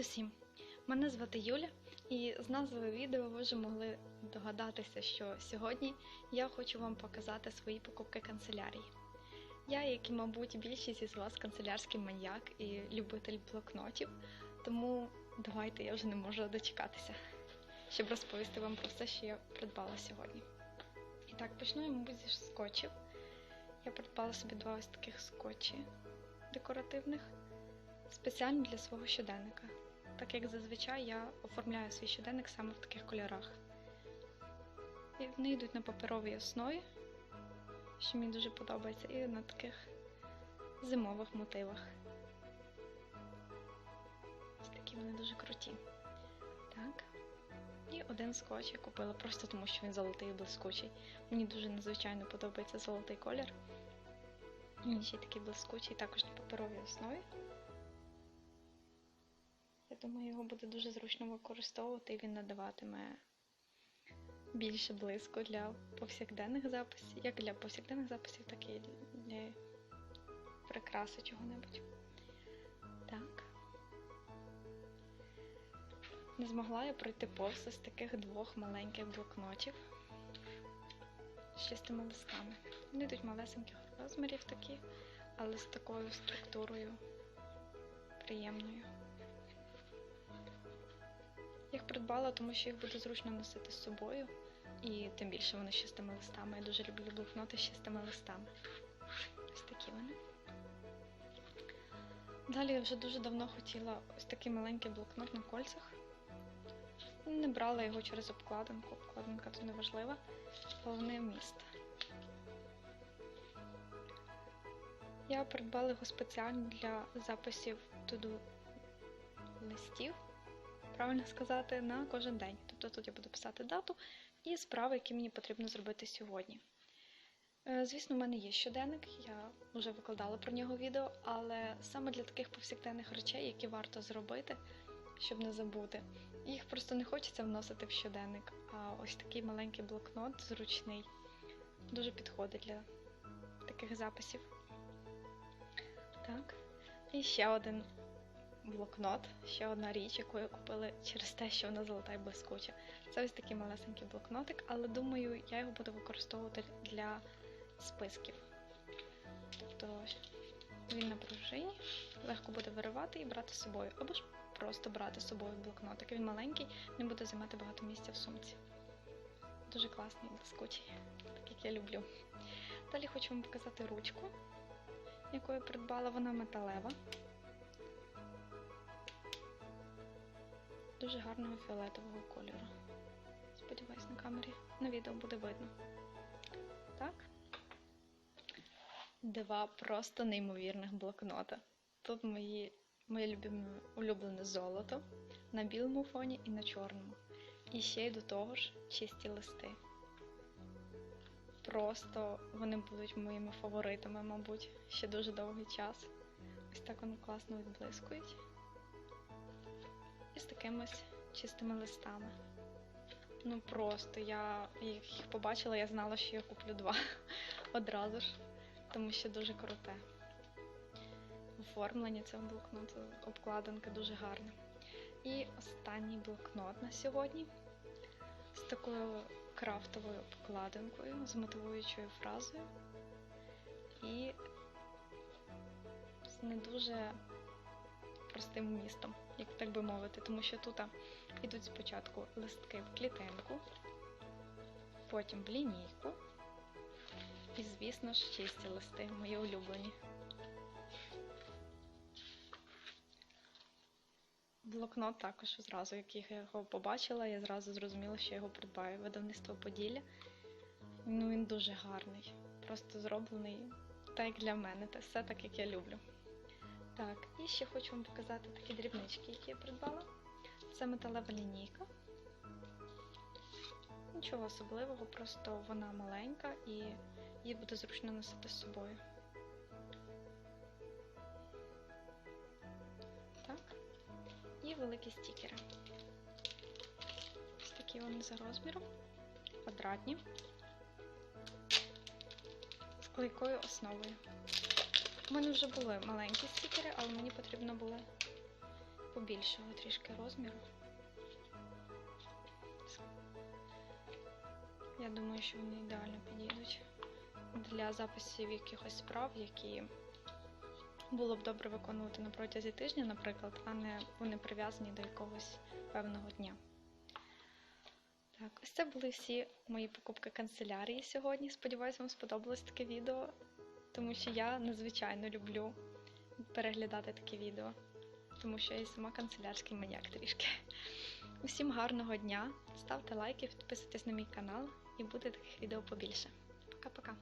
Привіт усім! Мене звати Юля, і з назви відео ви вже могли догадатися, що сьогодні я хочу вам показати свої покупки канцелярії. Я, як і, мабуть, більшість із вас канцелярський маньяк і любитель блокнотів, тому давайте я вже не можу дочекатися, щоб розповісти вам про все, що я придбала сьогодні. І так, почну я, мабуть, зі скотчів. Я придбала собі два ось таких скотчі декоративних спеціально для свого щоденника, так як зазвичай я оформляю свій щоденник саме в таких кольорах. І вони йдуть на паперовій основі, що мені дуже подобається, і на таких зимових мотивах. Ось такі вони дуже круті. Так. І один скотч я купила просто тому, що він золотий і блискучий. Мені дуже надзвичайно подобається золотий колір. Він ще такий блискучий, також на паперовій основі. Думаю, його буде дуже зручно використовувати і він надаватиме більше блиску для повсякденних записів, як для повсякденних записів, так і для прикраси чого-небудь. Так. Не змогла я пройти повз з таких двох маленьких блокнотів з чистими листами. Вони йдуть малесеньких розмірів такі, але з такою структурою приємною. Їх придбала, тому що їх буде зручно носити з собою. І тим більше вони з чистими листами. Я дуже люблю блокноти з чистими листами. Ось такі вони. Далі я вже дуже давно хотіла ось такий маленький блокнот на кольцях. Не брала його через обкладинку. Обкладинка тут не важлива. Головне вміст. Я придбала його спеціально для записів туду листів правильно сказати, на кожен день. Тобто тут я буду писати дату і справи, які мені потрібно зробити сьогодні. Е, Звісно, в мене є щоденник, я вже викладала про нього відео, але саме для таких повсякденних речей, які варто зробити, щоб не забути, їх просто не хочеться вносити в щоденник. А ось такий маленький блокнот, зручний, дуже підходить для таких записів. Так. І ще один блокнот, ще одна річ, яку я купила через те, що вона золота і блискуча. Це ось такий малесенький блокнотик, але думаю, я його буду використовувати для списків. Тобто він на пружині, легко буде виривати і брати з собою, або ж просто брати з собою блокнотик. Він маленький, не буде займати багато місця в сумці. Дуже класний блискучий, так як я люблю. Далі хочу вам показати ручку, яку я придбала, вона металева. Дуже гарного фіолетового кольору. Сподіваюсь, на камері на відео буде видно. Так. Два просто неймовірних блокнота. Тут мої, моє любиме, улюблене золото на білому фоні і на чорному. І ще й до того ж чисті листи. Просто вони будуть моїми фаворитами, мабуть, ще дуже довгий час. Ось так вони класно відблискують з такими чистими листами. Ну просто я їх побачила, я знала, що я куплю два одразу ж, тому що дуже круте. Оформлення цього блокноту, обкладинка дуже гарна. І останній блокнот на сьогодні з такою крафтовою обкладинкою, з мотивуючою фразою і з не дуже простим містом, як так би мовити, тому що тут йдуть спочатку листки в клітинку, потім в лінійку. І, звісно ж, чисті листи, мої улюблені. Блокнот також зразу, як я його побачила, я зразу зрозуміла, що я його придбаю. Видавництво Поділля. Ну, він дуже гарний. Просто зроблений так, як для мене. Це все так, як я люблю. Так, і ще хочу вам показати такі дрібнички, які я придбала. Це металева лінійка. Нічого особливого, просто вона маленька і її буде зручно носити з собою. Так. І великі стікери. Ось такі вони за розміром, квадратні, з клейкою основою. У мене вже були маленькі стікери, але мені потрібно були побільшого трішки розміру. Я думаю, що вони ідеально підійдуть для записів якихось справ, які було б добре виконувати на протязі тижня, наприклад, а не вони прив'язані до якогось певного дня. Так, ось це були всі мої покупки канцелярії сьогодні. Сподіваюсь, вам сподобалось таке відео, тому що я надзвичайно люблю переглядати такі відео, тому що я і сама канцелярський маніяк трішки. Усім гарного дня, ставте лайки, підписуйтесь на мій канал і буде таких відео побільше. Пока-пока.